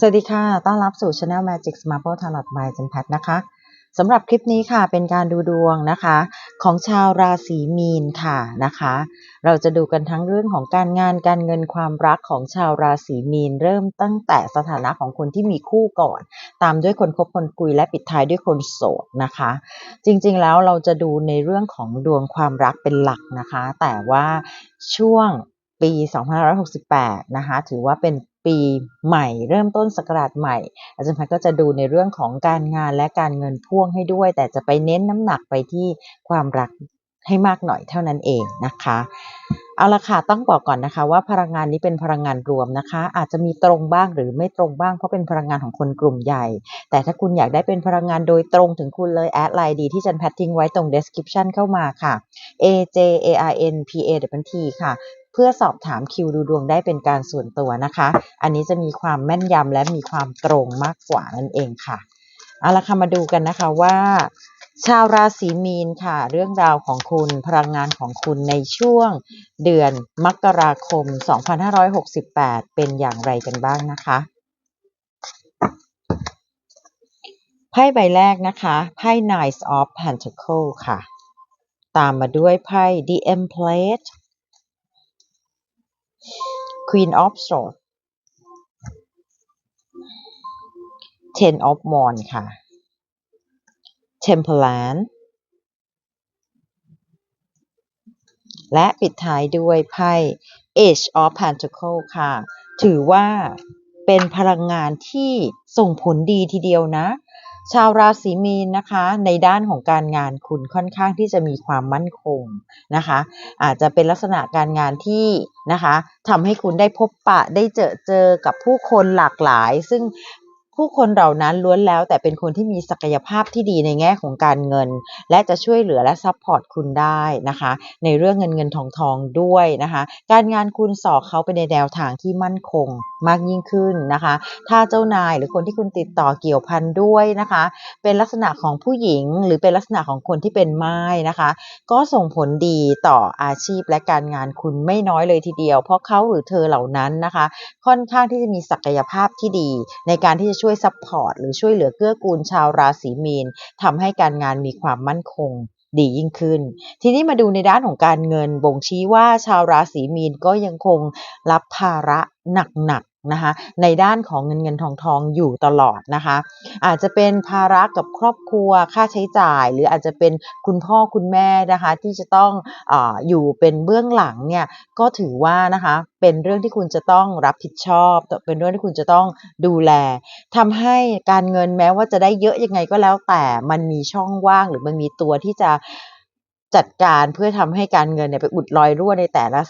สวัสดีค่ะ ต้อนรับสู่ Channel Magic Marble Tarot by จันพัฒนะคะ สำหรับคลิปนี้ค่ะ เป็นการดูดวงนะคะ ของชาวราศีมีนค่ะนะคะ เราจะดูกันทั้งเรื่องของการงาน การเงิน ความรักของชาวราศีมีน เริ่มตั้งแต่สถานะของคนที่มีคู่ก่อน ตามด้วยคนคบคนคุยและปิดท้ายด้วยคนโสดนะคะ จริงๆ แล้วเราจะดูในเรื่องของดวงความรักเป็นหลักนะคะ แต่ว่าช่วงปี 2568 นะคะ ถือว่าเป็น ปีใหม่ เริ่มต้นศักราชใหม่ อาจารย์พันก็จะดูในเรื่องของการงานและการเงินพ่วงให้ด้วย แต่จะไปเน้นน้ำหนักไปที่ความรักให้มากหน่อยเท่านั้นเองนะคะ เอาละค่ะต้องบอกก่อนนะคะ ว่าพลังงานนี้เป็นพลังงานรวมนะคะ อาจจะมีตรงบ้างหรือไม่ตรงบ้างเพราะเป็นพลังงานของคนกลุ่มใหญ่ แต่ถ้าคุณอยากได้เป็นพลังงานโดยตรงถึงคุณเลยแอดไลน์ดีที่จันแพททิ้งไว้ตรง description เข้ามาค่ะ A J A R N P A W T ค่ะ เพื่อสอบถามคิวดูดวงได้เป็นการส่วนตัวนะคะ อันนี้จะมีความแม่นยำและมีความตรงมากกว่านั่นเองค่ะเอาละค่ะมาดูกันนะคะว่า ชาวราศีมีนค่ะ เรื่องราวของคุณพลังงานของคุณในช่วงเดือนมกราคม 2568 เป็นอย่างไรกันบ้างนะคะไพ่ใบแรกนะคะไพ่ Knights of Pentacle ค่ะ ตามมาด้วยไพ่ The Empress Queen of Swords Ten of Wands ค่ะ Temperance และปิดท้ายด้วยไพ่ Age of Pentacles ค่ะ ถือว่าเป็นพลังงานที่ส่งผลดีทีเดียวนะ ชาวราศีมีนนะคะในด้านของการงานคุณค่อนข้างที่จะมีความมั่นคงนะคะ อาจจะเป็นลักษณะการงานที่นะคะทำให้คุณได้พบปะได้เจอเจอกับผู้คนหลากหลาย ซึ่ง ผู้คนเหล่านั้นล้วนแล้วแต่เป็นคนที่มีศักยภาพที่ดีในแง่ของการเงิน และจะช่วยเหลือและซัพพอร์ตคุณได้นะคะ ในเรื่องเงินเงินทองทองด้วยนะคะ การงานคุณสอกเขาไปในแนวทางที่มั่นคงมากยิ่งขึ้นนะคะ ถ้าเจ้านายหรือคนที่คุณติดต่อเกี่ยวพันด้วยนะคะ เป็นลักษณะของผู้หญิงหรือเป็นลักษณะของคนที่เป็นไม้นะคะ ก็ส่งผลดีต่ออาชีพและการงานคุณไม่น้อยเลยทีเดียว เพราะเขาหรือเธอเหล่านั้นนะคะ ค่อนข้างที่จะมีศักยภาพที่ดีในการที่จะช่วยวยซัพพอร์ตหรือช่วยเหลือเกื้อกูลชาวราศีมีนทำให้การงานมีความมั่นคงดียิ่งขึ้น ทีนี้มาดูในด้านของการเงินบ่งชี้ว่าชาวราศีมีนก็ยังคงรับภาระหนัก นะคะในด้านของเงินเงินทองทองอยู่ตลอดนะคะ อาจจะเป็นภาระกับครอบครัวค่าใช้จ่าย หรืออาจจะเป็นคุณพ่อคุณแม่นะคะที่จะต้องออยู่เป็นเบื้องหลังเนี่ยก็ถือว่านะคะเป็นเรื่องที่คุณจะต้องรับผิดชอบ เป็นเรื่องที่คุณจะต้องดูแลทำให้การเงินแม้ว่าจะได้เยอะยังไงก็แล้วแต่มันมีช่องว่างหรือมันมีตัวที่จะจัดการเพื่อทำให้การเงินเนี่ยไปอุดรอยรั่วในแต่ละ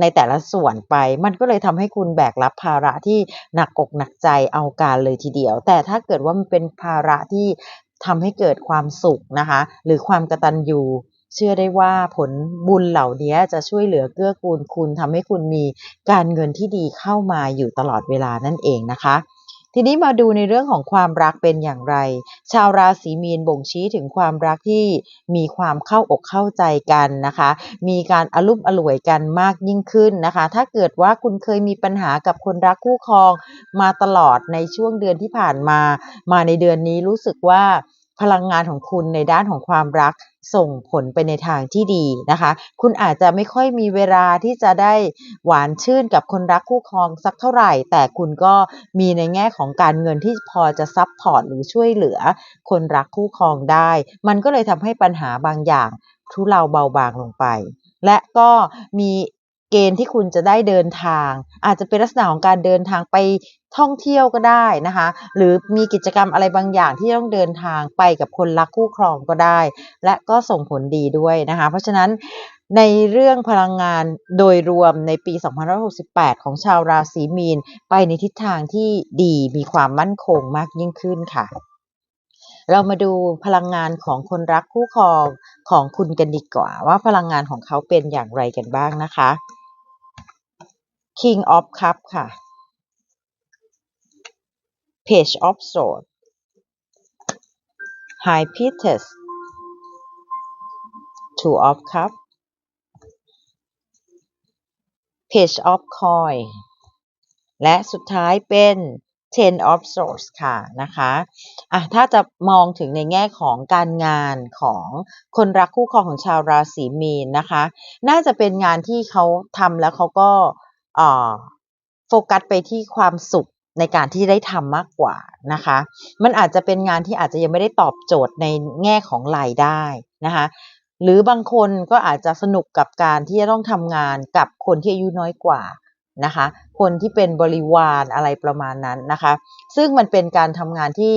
ในแต่ละส่วนไป มันก็เลยทำให้คุณแบกรับภาระที่หนักอกหนักใจเอาการเลยทีเดียว แต่ถ้าเกิดว่ามันเป็นภาระที่ทำให้เกิดความสุขนะคะ หรือความกระตันยูเชื่อได้ว่าผลบุญเหล่านี้จะช่วยเหลือเกื้อกูลคุณทำให้คุณมีการเงินที่ดีเข้ามาอยู่ตลอดเวลานั่นเองนะคะ ทีนี้มาดูในเรื่องของความรักเป็นอย่างไร ชาวราศีมีนบ่งชี้ถึงความรักที่มีความเข้าอกเข้าใจกันนะคะ มีการอารมณ์อร่วยกันมากยิ่งขึ้นนะคะ ถ้าเกิดว่าคุณเคยมีปัญหากับคนรักคู่ครองมาตลอดในช่วงเดือนที่ผ่านมา มาในเดือนนี้รู้สึกว่า พลังงานของคุณในด้านของความรักส่งผลไปในทางที่ดีนะคะ คุณอาจจะไม่ค่อยมีเวลาที่จะได้หวานชื่นกับคนรักคู่ครองสักเท่าไหร่ แต่คุณก็มีในแง่ของการเงินที่พอจะซับพอร์ตหรือช่วยเหลือ คนรักคู่ครองได้ มันก็เลยทำให้ปัญหาบางอย่างทุเลาเบาบางลงไป และก็มี เกณฑ์ที่คุณจะได้เดินทาง อาจจะเป็นลักษณะของการเดินทางไปท่องเที่ยวก็ได้นะคะ หรือมีกิจกรรมอะไรบางอย่างที่ต้องเดินทางไปกับคนรักคู่ครองก็ได้ และก็ส่งผลดีด้วยนะคะ เพราะฉะนั้นในเรื่องพลังงานโดยรวมในปี 2568 ของชาวราศีมีน ไปในทิศทางที่ดีมีความมั่นคงมากยิ่งขึ้นค่ะ เรามาดูพลังงานของคนรักคู่ครองของคุณกันดีกว่า ว่าพลังงานของเขาเป็นอย่างไรกันบ้างนะคะ King of Cup ค่ะ Page of Swords High Priestess Two of Cups Page of Coin และสุดท้ายเป็น ten of swords ค่ะนะคะอะ ถ้าจะมองถึงในแง่ของการงานของคนรักคู่ครองของชาวราศีมีนนะคะ น่าจะเป็นงานที่เขาทำแล้วเขาก็ โฟกัสไปที่ความสุขในการที่ได้ทำมากกว่านะคะ มันอาจจะเป็นงานที่อาจจะยังไม่ได้ตอบโจทย์ในแง่ของรายได้นะคะ หรือบางคนก็อาจจะสนุกกับการที่จะต้องทำงานกับคนที่อายุน้อยกว่านะคะ คนที่เป็นบริวารอะไรประมาณนั้นนะคะ ซึ่งมันเป็นการทำงานที่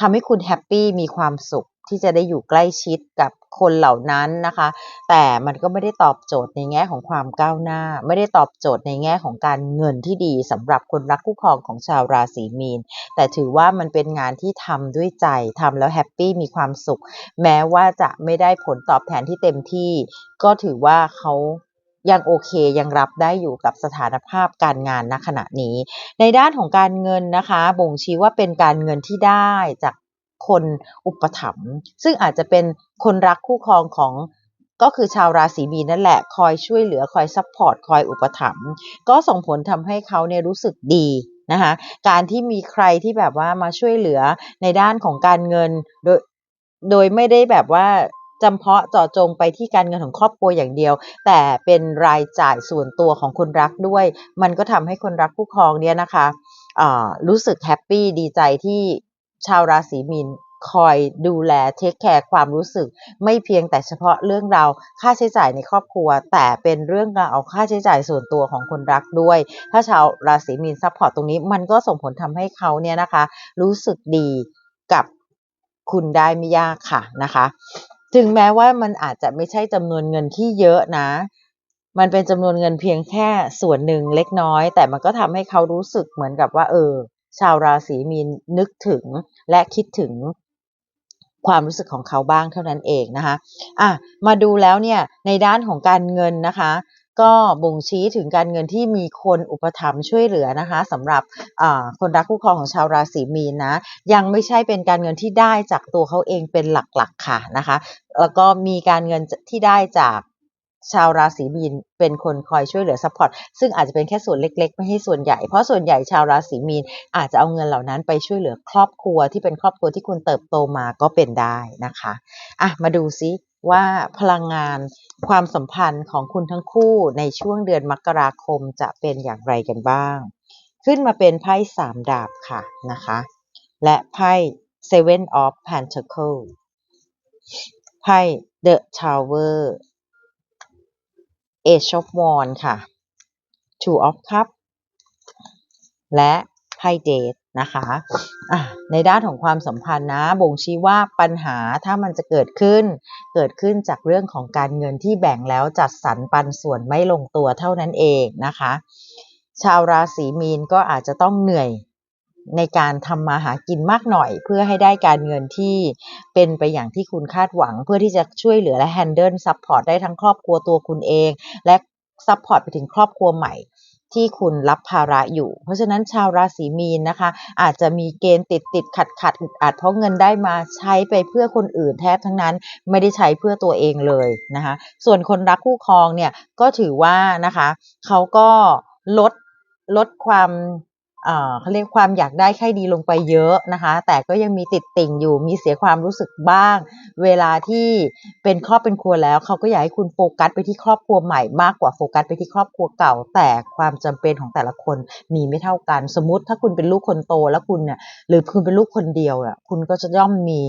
ทำให้คุณแฮปปี้มีความสุข ที่จะได้อยู่ใกล้ชิดกับคนเหล่านั้นนะคะ แต่มันก็ไม่ได้ตอบโจทย์ในแง่ของความก้าวหน้า ไม่ได้ตอบโจทย์ในแง่ของการเงินที่ดีสำหรับคนรักคู่ครองของชาวราศีมีน แต่ถือว่ามันเป็นงานที่ทำด้วยใจทำแล้วแฮปปี้มีความสุข แม้ว่าจะไม่ได้ผลตอบแทนที่เต็มที่ ก็ถือว่าเขายังโอเคยังรับได้อยู่กับสถานภาพการงานณขณะนี้ ในด้านของการเงินนะคะ บ่งชี้ว่าเป็นการเงินที่ได้จาก คนอุปถัมภ์ซึ่งอาจจะเป็นคนรักคู่ครองของก็คือชาวราศีมีนนั่นแหละ คอยช่วยเหลือคอยซัพพอร์ตคอยอุปถัมภ์ก็ส่งผลทำให้เขาเนี่ยรู้สึกดีนะคะการที่มีใครที่แบบว่ามาช่วยเหลือในด้านของการเงิน โดยโดยไม่ได้แบบว่าจำเพาะเจาะจงไปที่การเงินของครอบครัวอย่างเดียว แต่เป็นรายจ่ายส่วนตัวของคนรักด้วย มันก็ทำให้คนรักคู่ครองเนี่ยนะคะรู้สึกแฮปปี้ดีใจที่ ชาวราศีมีนคอยดูแลเทคแคร์ความรู้สึก ไม่เพียงแต่เฉพาะเรื่องราวค่าใช้จ่ายในครอบครัว แต่เป็นเรื่องราวค่าใช้จ่ายส่วนตัวของคนรักด้วย ถ้าชาวราศีมีนซัพพอร์ตตรงนี้มันก็ส่งผลทำให้เขาเนี่ยนะคะ รู้สึกดีกับคุณได้ไม่ยากค่ะนะคะถึงแม้ว่ามันอาจจะไม่ใช่จำนวนเงินที่เยอะนะ มันเป็นจำนวนเงินเพียงแค่ส่วนหนึ่งเล็กน้อย แต่มันก็ทำให้เขารู้สึกเหมือนกับว่า เออ ชาวราศีมีนนึกถึงและคิดถึงความรู้สึกของเขาบ้างเท่านั้นเองนะคะอะมาดูแล้วเนี่ยในด้านของการเงินนะคะ ก็บ่งชี้ถึงการเงินที่มีคนอุปถัมภ์ช่วยเหลือนะคะสำหรับคนรักคู่ครองของชาวราศีมีนนะยังไม่ใช่เป็นการเงินที่ได้จากตัวเขาเองเป็นหลักๆค่ะนะคะ แล้วก็มีการเงินที่ได้จาก ชาวราศีมีนเป็นคนคอยช่วยเหลือซัพพอร์ตซึ่งอาจจะเป็นแค่ส่วนเล็ก ๆ ไม่ให้ส่วนใหญ่ เพราะส่วนใหญ่ชาวราศีมีนอาจจะเอาเงินเหล่านั้นไปช่วยเหลือครอบครัวที่เป็นครอบครัวที่คุณเติบโตมาก็เป็นได้นะคะอะมาดูซิว่าพลังงานความสัมพันธ์ของคุณทั้งคู่ในช่วงเดือนมกราคมจะเป็นอย่างไรกันบ้าง ขึ้นมาเป็นไพ่สามดาบค่ะนะคะ และไพ่ Seven of Pentacles ไพ่ The Tower Age of Wands ค่ะ Two of Cups และไพ่เดทนะคะะในด้านของความสัมพันธ์นะบ่งชี้ว่าปัญหาถ้ามันจะเกิดขึ้น เกิดขึ้นจากเรื่องของการเงินที่แบ่งแล้วจัดสรรปันส่วนไม่ลงตัวเท่านั้นเองนะคะ ชาวราศีมีนก็อาจจะต้องเหนื่อย ในการทำมาหากินมากหน่อย เพื่อให้ได้การเงินที่เป็นไปอย่างที่คุณคาดหวัง เพื่อที่จะช่วยเหลือและแฮนเดิลซัพพอร์ตได้ทั้งครอบครัวตัวคุณเอง และซัพพอร์ตไปถึงครอบครัวใหม่ที่คุณรับภาระอยู่ เพราะฉะนั้นชาวราศีมีนนะคะ อาจจะมีเกณฑ์ติดติดขัดขัดอึดอัดเพราะเงินได้มาใช้ไปเพื่อคนอื่นแทบทั้งนั้น ไม่ได้ใช้เพื่อตัวเองเลยนะคะ ส่วนคนรักคู่ครองเนี่ยก็ถือว่านะคะเขาก็ลดลดความ เขาเรียกความอยากได้ใครดีลงไปเยอะนะคะ แต่ก็ยังมีติดติ่งอยู่ มีเสียความรู้สึกบ้าง เวลาที่เป็นครอบเป็นครัวแล้ว เขาก็อยากให้คุณโฟกัสไปที่ครอบครัวใหม่มากกว่าโฟกัสไปที่ครอบครัวเก่า แต่ความจำเป็นของแต่ละคนมีไม่เท่ากัน สมมติถ้าคุณเป็นลูกคนโตแล้วคุณเนี่ยหรือคุณเป็นลูกคนเดียวอะคุณก็จะย่อมมี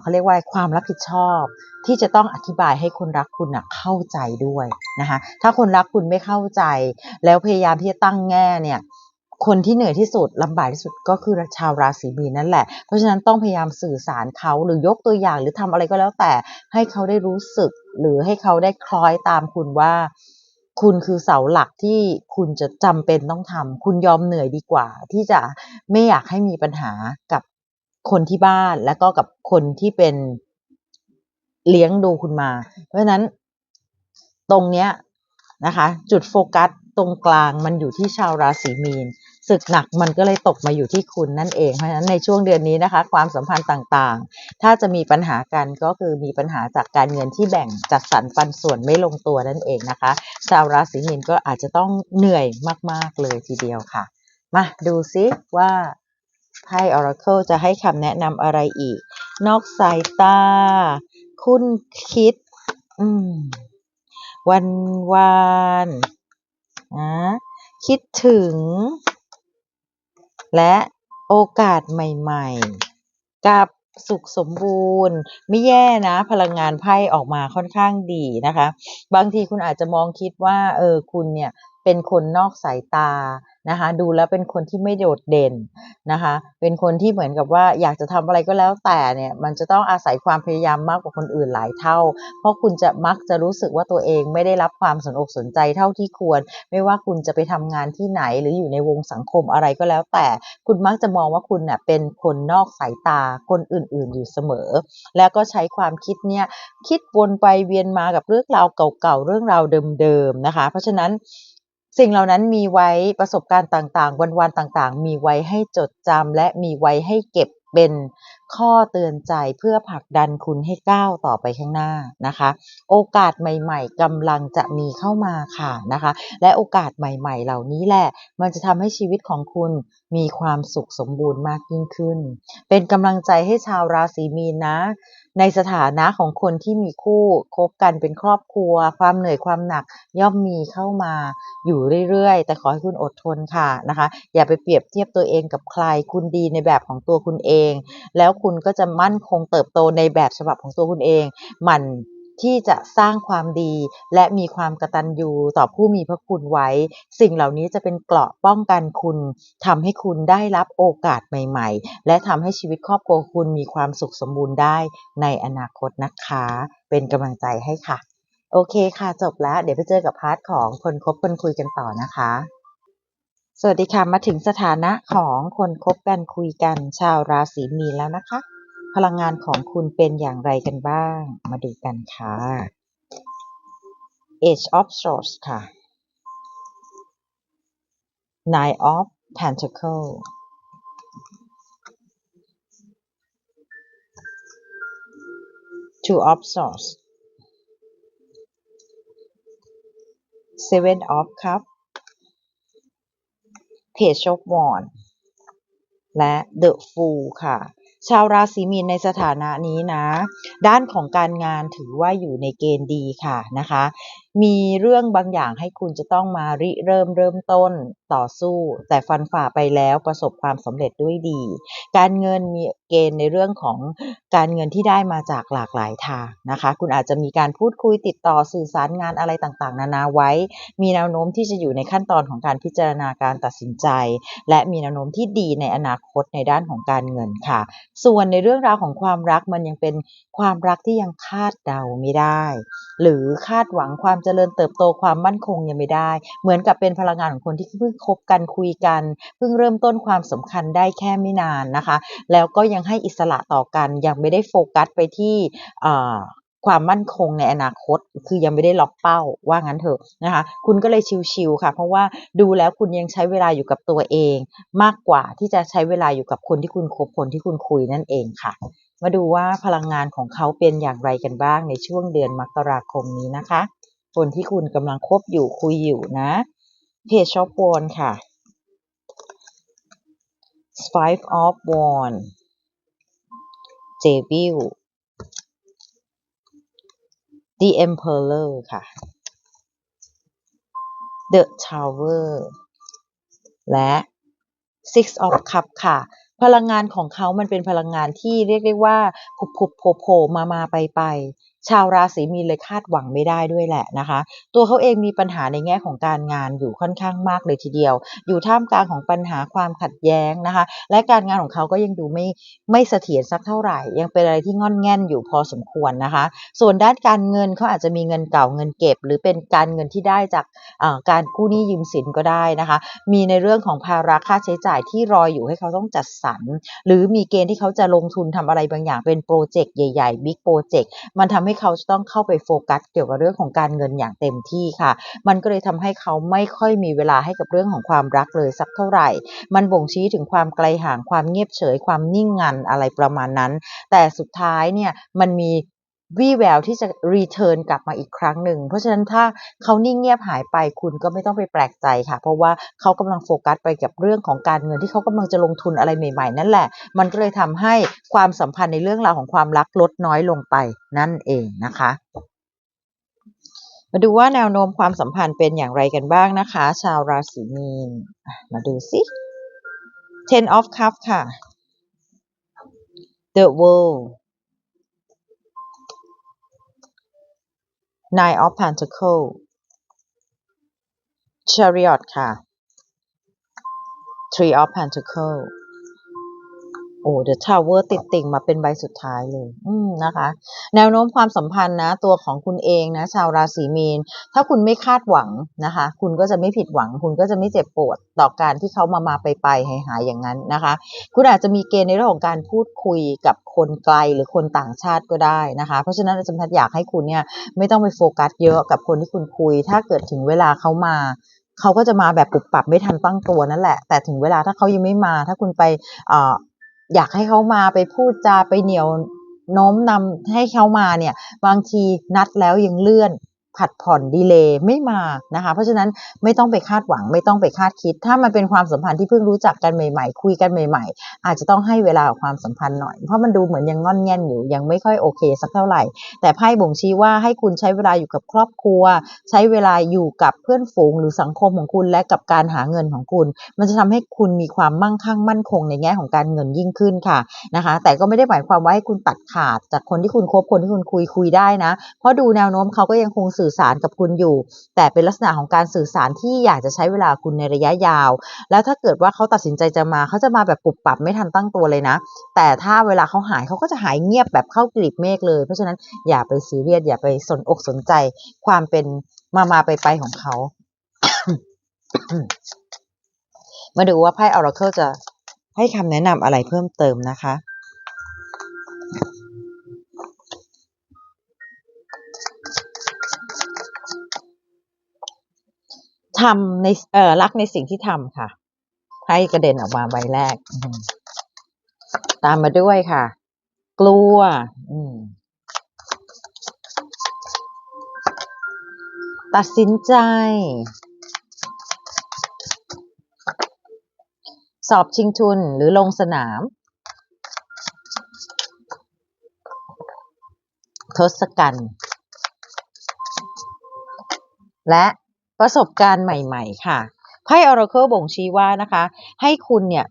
เขาเรียกว่าความรับผิดชอบที่จะต้องอธิบายให้คนรักคุณนะเข้าใจด้วยนะคะ ถ้าคนรักคุณไม่เข้าใจ แล้วพยายามที่จะตั้งแง่เนี่ย คนที่เหนื่อยที่สุดลำบากที่สุดก็คือชาวราศีมีนนั่นแหละ เพราะฉะนั้นต้องพยายามสื่อสารเขาหรือยกตัวอย่างหรือทำอะไรก็แล้วแต่ ให้เขาได้รู้สึก หรือให้เขาได้คล้อยตามคุณว่า คุณคือเสาหลักที่คุณจะจำเป็นต้องทำคุณยอมเหนื่อยดีกว่า ที่จะไม่อยากให้มีปัญหากับคนที่บ้านและก็กับคนที่เป็นเลี้ยงดูคุณมา เพราะฉะนั้นตรงเนี้ยนะคะ จุดโฟกัสตรงกลางมันอยู่ที่ชาวราศีมีน ศึกหนักมันก็เลยตกมาอยู่ที่คุณนั่นเอง เพราะฉะนั้นในช่วงเดือนนี้นะคะ ความสัมพันธ์ต่างๆ ถ้าจะมีปัญหากันก็คือมีปัญหาจากการเงินที่แบ่งจัดสรรปันส่วนไม่ลงตัวนั่นเองนะคะชาวราศีมีนก็อาจจะต้องเหนื่อยมาก ๆเลยทีเดียวค่ะ มาดูซิว่าไพ่ Oracle จะให้คำแนะนำอะไรอีก นอกสายตา คุณคิด วันวานนะคิดถึง และโอกาสใหม่ๆ กับสุขสมบูรณ์ ไม่แย่นะ พลังงานไพ่ออกมาค่อนข้างดีนะคะ บางทีคุณอาจจะมองคิดว่าเออคุณเนี่ย เป็นคนนอกสายตานะคะดูแล้วเป็นคนที่ไม่โดดเด่นนะคะเป็นคนที่เหมือนกับว่าอยากจะทำอะไรก็แล้วแต่เนี่ยมันจะต้องอาศัยความพยายามมากกว่าคนอื่นหลายเท่า เพราะคุณจะมักจะรู้สึกว่าตัวเองไม่ได้รับความสนอกสนใจเท่าที่ควร ไม่ว่าคุณจะไปทำงานที่ไหนหรืออยู่ในวงสังคมอะไรก็แล้วแต่ คุณมักจะมองว่าคุณเน่ยเป็นคนนอกสายตาคนอื่น ๆ อยู่เสมอ แล้วก็ใช้ความคิดเนี่ยคิดวนไปเวียนมากับเรื่องราวเก่าๆเรื่องราวเดิมๆนะคะ เพราะฉะนั้น สิ่งเหล่านั้นมีไว้ประสบการณ์ต่างๆ วันๆ ต่างๆ มีไว้ให้จดจำและมีไว้ให้เก็บเป็น ข้อเตือนใจเพื่อผลักดันคุณให้ก้าวต่อไปข้างหน้านะคะ โอกาสใหม่ ๆกำลังจะมีเข้ามาค่ะนะคะ และโอกาสใหม่ ๆ เหล่านี้แหละ มันจะทำให้ชีวิตของคุณมีความสุขสมบูรณ์มากยิ่งขึ้น เป็นกำลังใจให้ชาวราศีมีนนะ ในสถานะของคนที่มีคู่คบกันเป็นครอบครัว ความเหนื่อยความหนักย่อมมีเข้ามาอยู่เรื่อยๆ แต่ขอให้คุณอดทนค่ะนะคะ อย่าไปเปรียบเทียบตัวเองกับใครคุณดีในแบบของตัวคุณเอง แล้วคุณก็จะมั่นคงเติบโตในแบบฉบับของตัวคุณเองหมันที่จะสร้างความดีและมีความกระตัญญูต่อผู้มีพระคุณไว้ สิ่งเหล่านี้จะเป็นเกราะป้องกันคุณทำให้คุณได้รับโอกาสใหม่ ๆ และทำให้ชีวิตครอบครัวคุณมีความสุขสมบูรณ์ได้ในอนาคตนะคะ เป็นกำลังใจให้ค่ะ โอเคค่ะจบแล้ว เดี๋ยวไปเจอกับพาร์ทของคนคบคนคุยกันต่อนะคะ สวัสดีค่ะ มาถึงสถานะของคนคบกันคุยกันชาวราศีมีนแล้วนะคะ พลังงานของคุณเป็นอย่างไรกันบ้าง มาดูกันค่ะ Age of Swords ค่ะ Nine of Pentacle Two of Swords Seven of Cups Page of Wands และ The Fool ค่ะ ชาวราศีมีนในสถานะนี้นะ ด้านของการงานถือว่าอยู่ในเกณฑ์ดีค่ะนะคะ มีเรื่องบางอย่างให้คุณจะต้องมาริเริ่มเริ่มต้นต่อสู้ แต่ฟันฝ่าไปแล้วประสบความสำเร็จด้วยดี การเงินมี เกณฑ์ในเรื่องของการเงินที่ได้มาจากหลากหลายทางนะคะ คุณอาจจะมีการพูดคุยติดต่อสื่อสารงานอะไรต่างๆ นานาไว้ มีแนวโน้มที่จะอยู่ในขั้นตอนของการพิจารณาการตัดสินใจ และมีแนวโน้มที่ดีในอนาคตในด้านของการเงินค่ะ ส่วนในเรื่องราวของความรักมันยังเป็นความรักที่ยังคาดเดาไม่ได้ หรือคาดหวังความเจริญเติบโตความมั่นคงยังไม่ได้ เหมือนกับเป็นพลังงานของคนที่เพิ่งคบกันคุยกัน เพิ่งเริ่มต้นความสัมพันธ์ได้แค่ไม่นานนะคะ แล้วก็ยังให้อิสระต่อกัน ยังไม่ได้โฟกัสไปที่ความมั่นคงในอนาคต คือยังไม่ได้ล็อกเป้าว่างั้นเถอะนะคะ คุณก็เลยชิวๆค่ะ เพราะว่าดูแล้วคุณยังใช้เวลาอยู่กับตัวเอง มากกว่าที่จะใช้เวลาอยู่กับคนที่คุณคบคนที่คุณคุยนั่นเองค่ะ มาดูว่าพลังงานของเขาเป็นอย่างไรกันบ้างในช่วงเดือนมกราคมนี้นะคะ คนที่คุณกำลังคบอยู่คุยอยู่นะเพจช็อปวอนค่ะ Five of Wands Devil The Emperor ค่ะ The Tower และ Six of Cup ค่ะ พลังงานของเขามันเป็นพลังงานที่เรียกได้ว่าผุบผุบโผโผล่มามาไปไป ชาวราศีมีนเลยคาดหวังไม่ได้ด้วยแหละนะคะ ตัวเขาเองมีปัญหาในแง่ของการงานอยู่ค่อนข้างมากเลยทีเดียว อยู่ท่ามกลางของปัญหาความขัดแย้งนะคะ และการงานของเขาก็ยังดูไม่ไม่เสถียรสักเท่าไหร่ ยังเป็นอะไรที่งอนแง่นอยู่พอสมควรนะคะ ส่วนด้านการเงินเขาอาจจะมีเงินเก่าเงินเก็บ หรือเป็นการเงินที่ได้จากการกู้หนี้ยืมสินก็ได้นะคะ มีในเรื่องของภาระค่าใช้จ่ายที่รออยู่ให้เขาต้องจัดสรร หรือมีเกณฑ์ที่เขาจะลงทุนทำอะไรบางอย่างเป็นโปรเจกต์ใหญ่ๆบิ๊กโปรเจกต์มันทำให้เขาจะต้องเข้าไปโฟกัสเกี่ยวกับเรื่องของการเงินอย่างเต็มที่ค่ะ มันก็เลยทำให้เขาไม่ค่อยมีเวลาให้กับเรื่องของความรักเลยสักเท่าไหร่ มันบ่งชี้ถึงความไกลห่างความเงียบเฉยความนิ่งงันอะไรประมาณนั้น แต่สุดท้ายเนี่ยมันมี วี่แววที่จะรีเทิร์นกลับมาอีกครั้งหนึ่ง เพราะฉะนั้นถ้าเขานิ่งเงียบหายไปคุณก็ไม่ต้องไปแปลกใจค่ะ เพราะว่าเขากำลังโฟกัสไปกับเรื่องของการเงินที่เขากำลังจะลงทุนอะไรใหม่ ๆ นั่นแหละ มันก็เลยทำให้ความสัมพันธ์ในเรื่องราวของความรักลดน้อยลงไปนั่นเองนะคะมาดูว่าแนวโน้มความสัมพันธ์เป็นอย่างไรกันบ้างนะคะ ชาวราศีมีน มาดูสิ Ten of Cups ค่ะ The World Nine of Pentacles. Chariot ค่ะ Three of Pentacles โอ้ The Tower ติดติ่งมาเป็นใบสุดท้ายเลย อืมนะคะ แนวโน้มความสัมพันธ์นะ ตัวของคุณเองนะ ชาวราศีมีน ถ้าคุณไม่คาดหวังนะคะ คุณก็จะไม่ผิดหวัง คุณก็จะไม่เจ็บปวดต่อการที่เขามามาไปไปหายหายอย่างนั้นนะคะ คุณอาจจะมีเกณฑ์ในเรื่องของการพูดคุยกับคนไกลหรือคนต่างชาติก็ได้นะคะ เพราะฉะนั้นอาจารย์พัดอยากให้คุณเนี่ยไม่ต้องไปโฟกัสเยอะกับคนที่คุณคุย ถ้าเกิดถึงเวลาเขามาเขาก็จะมาแบบปรับปรับไม่ทันตั้งตัวนั่นแหละ แต่ถึงเวลาถ้าเขายังไม่มา ถ้าคุณไป อยากให้เขามาไปพูดจาไปเหนียวโน้มนำให้เขามาเนี่ย บางทีนัดแล้วยังเลื่อน ผัดผ่อนดีเลย์ไม่มานะคะ เพราะฉะนั้นไม่ต้องไปคาดหวังไม่ต้องไปคาดคิด ถ้ามันเป็นความสัมพันธ์ที่เพิ่งรู้จักกันใหม่ๆ คุยกันใหม่ๆ อาจจะต้องให้เวลาความสัมพันธ์หน่อย เพราะมันดูเหมือนยังงอนแง่นอยู่ยังไม่ค่อยโอเคสักเท่าไหร่ แต่ไพ่บ่งชี้ว่าให้คุณใช้เวลาอยู่กับครอบครัว ใช้เวลาอยู่กับเพื่อนฝูงหรือสังคมของคุณและกับการหาเงินของคุณ มันจะทำให้คุณมีความมั่งคั่งมั่นคงในแง่ของการเงินยิ่งขึ้นค่ะนะคะ แต่ก็ไม่ได้หมายความว่าให้คุณตัดขาดจากคนที่คุณคบคนที่คุณคุยคุยได้นะ เพราะดูแนวโน้มเขาก็ยังคงสื่อสารกับคุณอยู่ แต่เป็นลักษณะของการสื่อสารที่อยากจะใช้เวลาคุณในระยะยาว แล้วถ้าเกิดว่าเขาตัดสินใจจะมาเขาจะมาแบบปรับปรับไม่ทันตั้งตัวเลยนะ แต่ถ้าเวลาเขาหายเขาก็จะหายเงียบแบบเข้ากลีบเมฆเลย เพราะฉะนั้นอย่าไปซีเรียสอย่าไปสนอกสนใจ ความเป็นมามาไปไปของเขา มาดูว่าไพ่ Oracle จะให้คำแนะนำอะไรเพิ่มเติมนะคะ ทำในเอ่อรักในสิ่งที่ทำค่ะไพ่กระเด็นออกมาใบแรกตามมาด้วยค่ะ กลัว อืมตัดสินใจ สอบชิงทุนหรือลงสนาม ทศกัณฐ์และ ประสบการณ์ใหม่ๆ ค่ะไพ่ Oracle บ่งชี้ว่านะคะ ให้คุณเนี่ย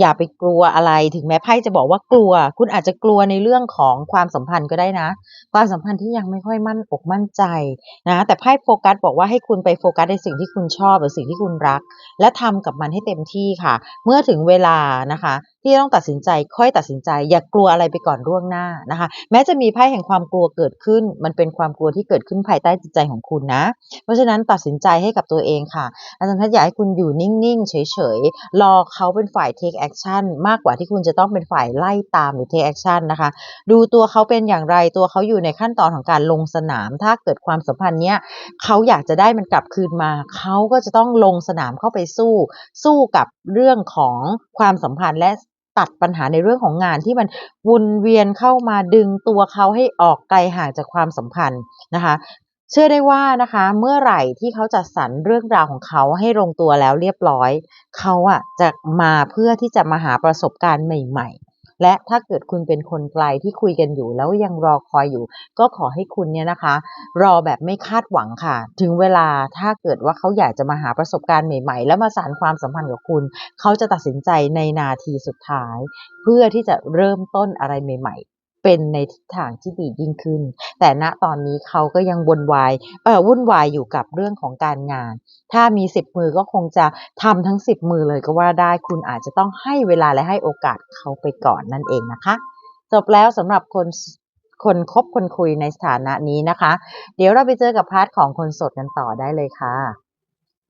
อย่าไปกลัวอะไรถึงแม้ไพ่จะบอกว่ากลัว คุณอาจจะกลัวในเรื่องของความสัมพันธ์ก็ได้นะ ความสัมพันธ์ที่ยังไม่ค่อยมั่นอกมั่นใจนะแต่ไพ่โฟกัสบอกว่าให้คุณไปโฟกัสในสิ่งที่คุณชอบหรือสิ่งที่คุณรัก และทำกับมันให้เต็มที่ค่ะ เมื่อถึงเวลานะคะ ที่ต้องตัดสินใจค่อยตัดสินใจ อย่ากลัวอะไรไปก่อนล่วงหน้านะคะ แม้จะมีไพ่แห่งความกลัวเกิดขึ้น มันเป็นความกลัวที่เกิดขึ้นภายใต้จิตใจของคุณนะ เพราะฉะนั้นตัดสินใจให้กับตัวเองค่ะ อาจารย์พัฒอยากให้คุณอยู่นิ่งๆ เฉยๆ รอเขาเป็นฝ่าย take action มากกว่าที่คุณจะต้องเป็นฝ่ายไล่ตามหรือ take action นะคะ ดูตัวเขาเป็นอย่างไรตัวเขาอยู่ในขั้นตอนของการลงสนาม ถ้าเกิดความสัมพันธ์เนี้ยเขาอยากจะได้มันกลับคืนมา เขาก็จะต้องลงสนามเข้าไปสู้ สู้กับเรื่องของความสัมพันธ์และ ตัดปัญหาในเรื่องของงานที่มันวนเวียนเข้ามาดึงตัวเขาให้ออกไกลห่างจากความสัมพันธ์นะคะเชื่อได้ว่านะคะเมื่อไหร่ที่เขาจัดสรรเรื่องราวของเขาให้ลงตัวแล้วเรียบร้อย เขาอะจะมาเพื่อที่จะมาหาประสบการณ์ใหม่ๆ และถ้าเกิดคุณเป็นคนไกลที่คุยกันอยู่แล้วยังรอคอยอยู่ ก็ขอให้คุณเนี่ยนะคะ รอแบบไม่คาดหวังค่ะ ถึงเวลาถ้าเกิดว่าเขาอยากจะมาหาประสบการณ์ใหม่ ๆ แล้วมาสานความสัมพันธ์กับคุณ เขาจะตัดสินใจในนาทีสุดท้าย เพื่อที่จะเริ่มต้นอะไรใหม่ ๆ เป็นในทิศทางที่ดียิ่งขึ้น แต่ณตอนนี้เขาก็ยังวนวายเออวุ่นวายอยู่กับเรื่องของการงาน ถ้ามีสิบมือก็คงจะทำทั้งสิบมือเลยก็ว่าได้คุณอาจจะต้องให้เวลาและให้โอกาสเขาไปก่อนนั่นเองนะคะ จบแล้วสำหรับคนคนคบคนคุยในสถานะนี้นะคะ เดี๋ยวเราไปเจอกับพาร์ทของคนโสดกันต่อได้เลยค่ะ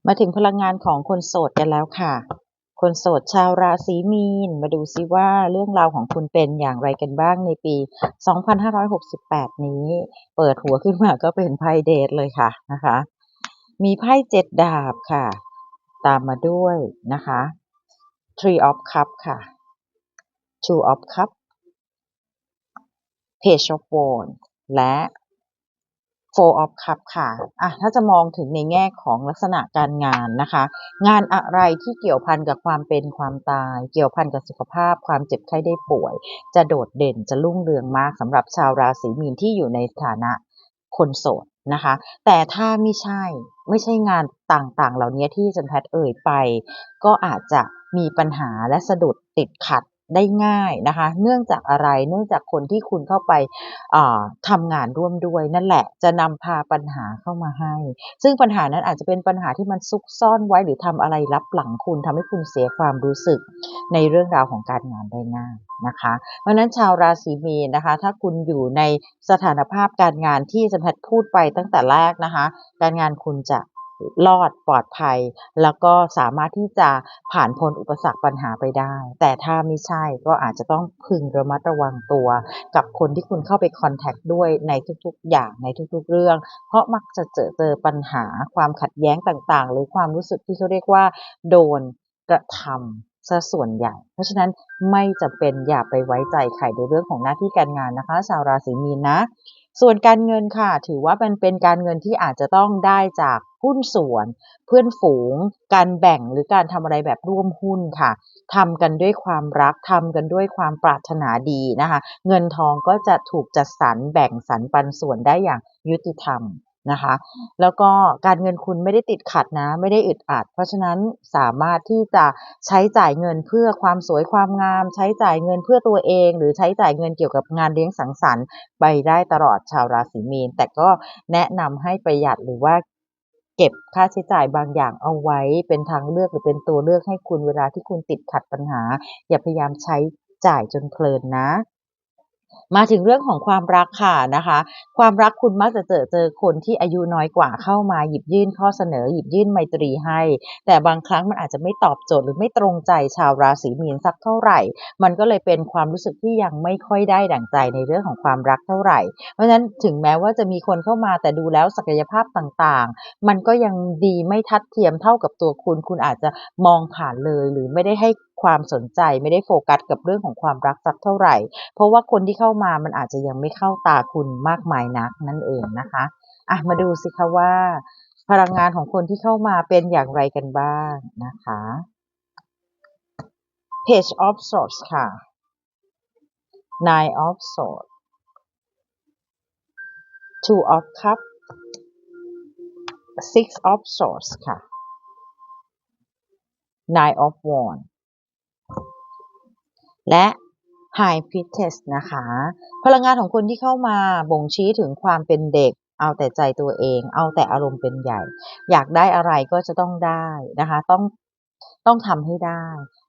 มาถึงพลังงานของคนโสดกันแล้วค่ะ คนโสดชาวราศีมีน มาดูซิว่าเรื่องราวของคุณเป็นอย่างไรกันบ้างในปี 2568 นี้ เปิดหัวขึ้นมาก็เป็นไพ่เดทเลยค่ะนะคะ มีไพ่เจ็ดดาบค่ะ ตามมาด้วยนะคะ Three of Cup ค่ะ Two of Cup Page of Wands และ Four of Cup ค่ะอะ ถ้าจะมองถึงในแง่ของลักษณะการงานนะคะ งานอะไรที่เกี่ยวพันกับความเป็นความตาย เกี่ยวพันกับสุขภาพ ความเจ็บไข้ได้ป่วย จะโดดเด่นจะรุ่งเรืองมากสำหรับชาวราศีมีนที่อยู่ในฐานะคนโสดนะคะ แต่ถ้าไม่ใช่ไม่ใช่งานต่างๆ เหล่านี้ที่จันแพทย์เอ่ยไป ก็อาจจะมีปัญหาและสะดุดติดขัด ได้ง่ายนะคะ เนื่องจากอะไร เนื่องจากคนที่คุณเข้าไปทำงานร่วมด้วยนั่นแหละ จะนำพาปัญหาเข้ามาให้ ซึ่งปัญหานั้นอาจจะเป็นปัญหาที่มันซุกซ่อนไว้หรือทำอะไรลับหลังคุณทำให้คุณเสียความรู้สึกในเรื่องราวของการงานได้ง่ายนะคะ เพราะนั้นชาวราศีมีนนะคะ ถ้าคุณอยู่ในสถานภาพการงานที่จะแพทพูดไปตั้งแต่แรกนะคะ การงานคุณจะ รอดปลอดภัย แล้วก็สามารถที่จะผ่านพ้นอุปสรรคปัญหาไปได้ แต่ถ้าไม่ใช่ก็อาจจะต้องพึงระมัดระวังตัว กับคนที่คุณเข้าไปคอนแทคด้วยในทุกๆ อย่างในทุกๆ เรื่อง เพราะมักจะเจอเจอปัญหาความขัดแย้งต่างๆ หรือความรู้สึกที่เขาเรียกว่าโดนกระทำซะส่วนใหญ่ เพราะฉะนั้นไม่จำเป็นอย่าไปไว้ใจใครในเรื่องของหน้าที่การงานนะคะ ชาวราศีมีนนะ ส่วนการเงินค่ะ ถือว่ามันเป็นการเงินที่อาจจะต้องได้จากหุ้นส่วน เพื่อนฝูง การแบ่งหรือการทำอะไรแบบร่วมหุ้นค่ะทำกันด้วยความรักทำกันด้วยความปรารถนาดีนะคะ เงินทองก็จะถูกจัดสรรแบ่งสรรปันส่วนได้อย่างยุติธรรม นะคะ แล้วก็การเงินคุณไม่ได้ติดขัดนะ ไม่ได้อึดอัด เพราะฉะนั้นสามารถที่จะใช้จ่ายเงินเพื่อความสวยความงาม ใช้จ่ายเงินเพื่อตัวเอง หรือใช้จ่ายเงินเกี่ยวกับงานเลี้ยงสังสรรค์ไปได้ตลอดชาวราศีมีน แต่ก็แนะนำให้ประหยัดหรือว่าเก็บค่าใช้จ่ายบางอย่างเอาไว้เป็นทางเลือกหรือเป็นตัวเลือกให้คุณเวลาที่คุณติดขัดปัญหา อย่าพยายามใช้จ่ายจนเพลินนะ มาถึงเรื่องของความรักค่ะนะคะ ความรักคุณมักจะเจอเจอคนที่อายุน้อยกว่าเข้ามาหยิบยื่นข้อเสนอหยิบยื่นไมตรีให้ แต่บางครั้งมันอาจจะไม่ตอบโจทย์หรือไม่ตรงใจชาวราศีมีนสักเท่าไหร่ มันก็เลยเป็นความรู้สึกที่ยังไม่ค่อยได้ดั่งใจในเรื่องของความรักเท่าไหร่ เพราะฉะนั้นถึงแม้ว่าจะมีคนเข้ามาแต่ดูแล้วศักยภาพต่างๆ มันก็ยังดีไม่ทัดเทียมเท่ากับตัวคุณ คุณอาจจะมองผ่านเลยหรือไม่ได้ให้ ความสนใจไม่ได้โฟกัสกับเรื่องของความรักสักเท่าไหร่ เพราะว่าคนที่เข้ามามันอาจจะยังไม่เข้าตาคุณมากมายนักนั่นเองนะคะอะมาดูสิคะว่า พลังงานของคนที่เข้ามาเป็นอย่างไรกันบ้างนะคะ Page of Swords ค่ะ Nine of Swords Two of Cups Six of Swords ค่ะ Nine of Wands และ High Fit Test นะคะ พลังงานของคนที่เข้ามาบ่งชี้ถึงความเป็นเด็ก เอาแต่ใจตัวเอง เอาแต่อารมณ์เป็นใหญ่ อยากได้อะไรก็จะต้องได้นะคะ ต้องต้องทำให้ได้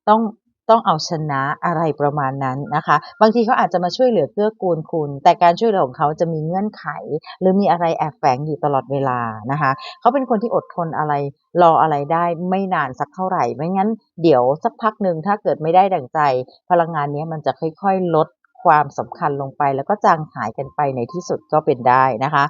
ต้อง ต้องเอาชนะอะไรประมาณนั้นนะคะ บางทีเขาอาจจะมาช่วยเหลือเกื้อกูลคุณ แต่การช่วยเหลือของเขาจะมีเงื่อนไข หรือมีอะไรแอบแฝงอยู่ตลอดเวลานะคะ เขาเป็นคนที่อดทนอะไรรออะไรได้ไม่นานสักเท่าไหร่ ไม่งั้นเดี๋ยวสักพักหนึ่งถ้าเกิดไม่ได้ดั่งใจ พลังงานนี้มันจะค่อย ๆ ลดความสำคัญลงไป แล้วก็จางหายกันไปในที่สุดก็เป็นได้นะคะ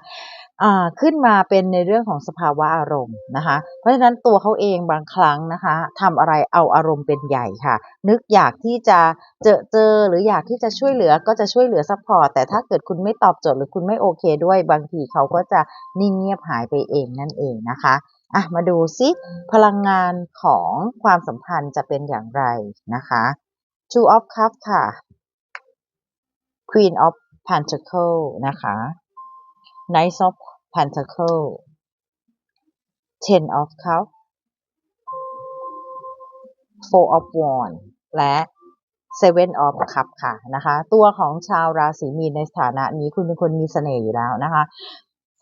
ขึ้นมาเป็นในเรื่องของสภาวะอารมณ์นะคะ เพราะฉะนั้นตัวเขาเองบางครั้งนะคะทำอะไรเอาอารมณ์เป็นใหญ่ค่ะ นึกอยากที่จะเจอเจอหรืออยากที่จะช่วยเหลือก็จะช่วยเหลือซัพพอร์ตแต่ถ้าเกิดคุณไม่ตอบโจทย์หรือคุณไม่โอเคด้วยบางทีเขาก็จะนิ่งเงียบหายไปเองนั่นเองนะคะอะมาดูซิพลังงานของความสัมพันธ์จะเป็นอย่างไรนะคะ Two of Cups ค่ะ Queen of Pentacle นะคะ Knight of Pentacle Ten of Cups Four of Wands และ Seven of Cup ค่ะนะคะ ตัวของชาวราศีมีนในสถานะนี้คุณเป็นคนมีเสน่ห์อยู่แล้วนะคะ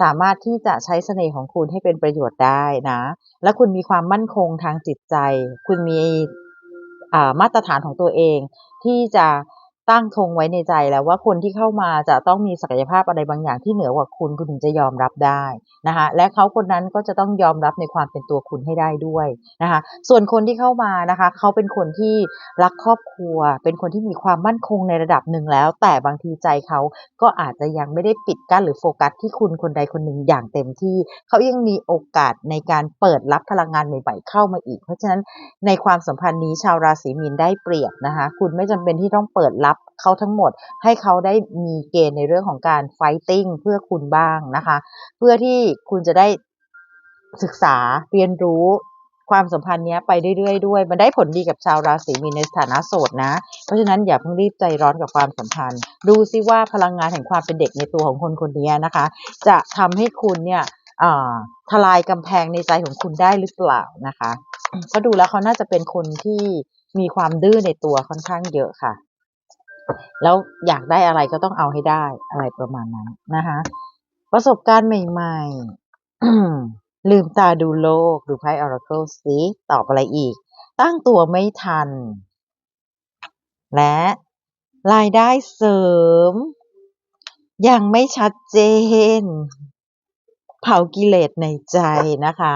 สามารถที่จะใช้เสน่ห์ของคุณให้เป็นประโยชน์ได้นะ และคุณมีความมั่นคงทางจิตใจ คุณมีมาตรฐานของตัวเองที่จะ ตั้งธงไว้ในใจแล้วว่าคนที่เข้ามาจะต้องมีศักยภาพอะไรบางอย่างที่เหนือกว่าคุณคุณถึงจะยอมรับได้นะคะและเขาคนนั้นก็จะต้องยอมรับในความเป็นตัวคุณให้ได้ด้วยนะคะส่วนคนที่เข้ามานะคะเขาเป็นคนที่รักครอบครัว เป็นคนที่มีความมั่นคงในระดับหนึ่งแล้ว แต่บางทีใจเขาก็อาจจะยังไม่ได้ปิดกั้นหรือโฟกัสที่คุณคนใดคนหนึ่งอย่างเต็มที่ เขายังมีโอกาสในการเปิดรับพลังงานใหม่ๆเข้ามาอีก เพราะฉะนั้นในความสัมพันธ์นี้ชาวราศีมีนได้เปรียบนะคะคุณไม่จำเป็นที่ต้องเปิดรับเขาทั้งหมดให้เขาได้มีเกณฑ์ในเรื่องของการไฟติ้งเพื่อคุณบ้างนะคะ เพื่อที่คุณจะได้ศึกษาเรียนรู้ความสัมพันธ์นี้ไปเรื่อยๆด้วย มันได้ผลดีกับชาวราศีมีนในสถานะโสดนะ เพราะฉะนั้นอย่าเพิ่งรีบใจร้อนกับความสัมพันธ์ ดูซิว่าพลังงานแห่งความเป็นเด็กในตัวของคนคนนี้นะคะ จะทำให้คุณเนี่ยอ่าทลายกำแพงในใจของคุณได้หรือเปล่านะคะ เพราะดูแล้วเขาน่าจะเป็นคนที่มีความดื้อในตัวค่อนข้างเยอะค่ะ แล้วอยากได้อะไรก็ต้องเอาให้ได้อะไรประมาณนั้นนะคะ ประสบการณ์ใหม่ๆ ลืมตาดูโลก ดูไพ่ Oracle สิตอบอะไรอีก ตั้งตัวไม่ทัน และรายได้เสริม ยังไม่ชัดเจน เผากิเลสในใจนะคะ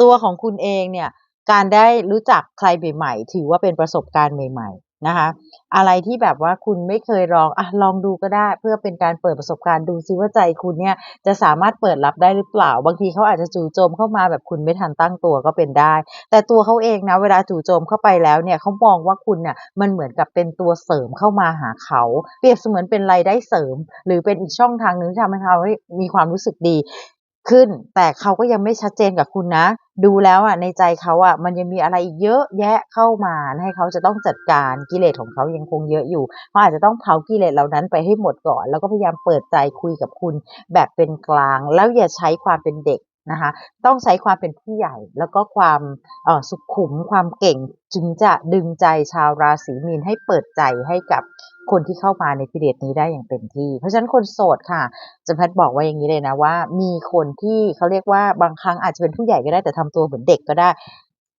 ตัวของคุณเองเนี่ย การได้รู้จักใครใหม่ๆถือว่าเป็นประสบการณ์ใหม่ ๆ นะคะ อะไรที่แบบว่าคุณไม่เคยลองอะลองดูก็ได้เพื่อเป็นการเปิดประสบการณ์ดูซิว่าใจคุณเนี่ยจะสามารถเปิดรับได้หรือเปล่า บางทีเขาอาจจะจู่โจมเข้ามาแบบคุณไม่ทันตั้งตัวก็เป็นได้ แต่ตัวเขาเองนะเวลาจู่โจมเข้าไปแล้วเนี่ยเขามองว่าคุณเนี่ยมันเหมือนกับเป็นตัวเสริมเข้ามาหาเขาเปรียบเสมือนเป็นรายได้เสริม หรือเป็นอีกช่องทางหนึ่งที่ทำให้เขามีความรู้สึกดีขึ้น แต่เขาก็ยังไม่ชัดเจนกับคุณนะ ดูแล้วอะในใจเขาอะมันยังมีอะไรอีกเยอะแยะเข้ามาให้เขาจะต้องจัดการกิเลสของเขายังคงเยอะอยู่เขาอาจจะต้องเผากิเลสเหล่านั้นไปให้หมดก่อน แล้วก็พยายามเปิดใจคุยกับคุณแบบเป็นกลาง แล้วอย่าใช้ความเป็นเด็ก นะคะต้องใช้ความเป็นผู้ใหญ่แล้วก็ความสุขุมความเก่งจึงจะดึงใจชาวราศีมีนให้เปิดใจให้กับคนที่เข้ามาในพิเรียดนี้ได้อย่างเต็มที่ เพราะฉะนั้นคนโสดค่ะจันแพทย์บอกว่าอย่างนี้เลยนะว่า มีคนที่เขาเรียกว่าบางครั้งอาจจะเป็นผู้ใหญ่ก็ได้แต่ทำตัวเหมือนเด็กก็ได้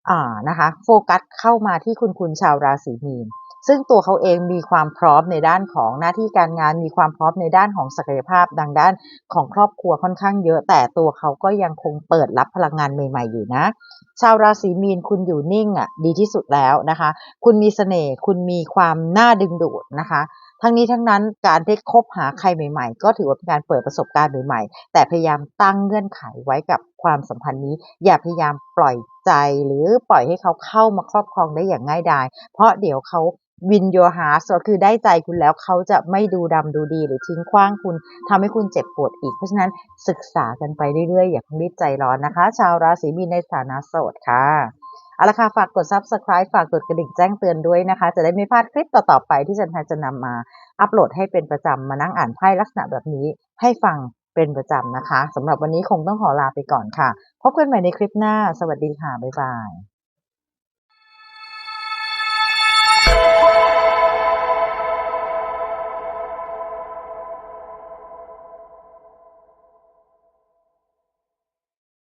อ่านะคะ โฟกัสเข้ามาที่คุณคุณชาวราศีมีน ซึ่งตัวเขาเองมีความพร้อมในด้านของหน้าที่การงานมีความพร้อมในด้านของศักยภาพดังด้านของครอบครัวค่อนข้างเยอะ แต่ตัวเขาก็ยังคงเปิดรับพลังงานใหม่ๆอยู่นะ ชาวราศีมีนคุณอยู่นิ่งอะดีที่สุดแล้วนะคะ คุณมีเสน่ห์คุณมีความน่าดึงดูดนะคะทั้งนี้ทั้งนั้นการได้คบหาใครใหม่ๆ ก็ถือว่าเป็นการเปิดประสบการณ์ใหม่ๆ แต่พยายามตั้งเงื่อนไขไว้กับความสัมพันธ์นี้ อย่าพยายามปล่อยใจหรือปล่อยให้เขาเข้ามาครอบครองได้อย่างง่ายดาย เพราะเดี๋ยวเขา วินโยฮาร์ก็คือได้ใจคุณแล้วเขาจะไม่ดูดำดูดีหรือทิ้งขว้างคุณทำให้คุณเจ็บปวดอีก เพราะฉะนั้นศึกษากันไปเรื่อยๆ อย่าเพิ่งรีบใจร้อนนะคะ ชาวราศีมีนในฐานะโสดค่ะเอาละค่ะ ฝากกด subscribe ฝากกดกระดิ่งแจ้งเตือนด้วยนะคะ จะได้ไม่พลาดคลิปต่อๆไปที่จันทายจะนำมาอัปโหลดให้เป็นประจำมานั่งอ่านไพ่ลักษณะแบบนี้ให้ฟังเป็นประจำนะคะสำหรับวันนี้คงต้องขอลาไปก่อนค่ะ พบกันใหม่ในคลิปหน้า สวัสดีค่ะ บ๊ายบาย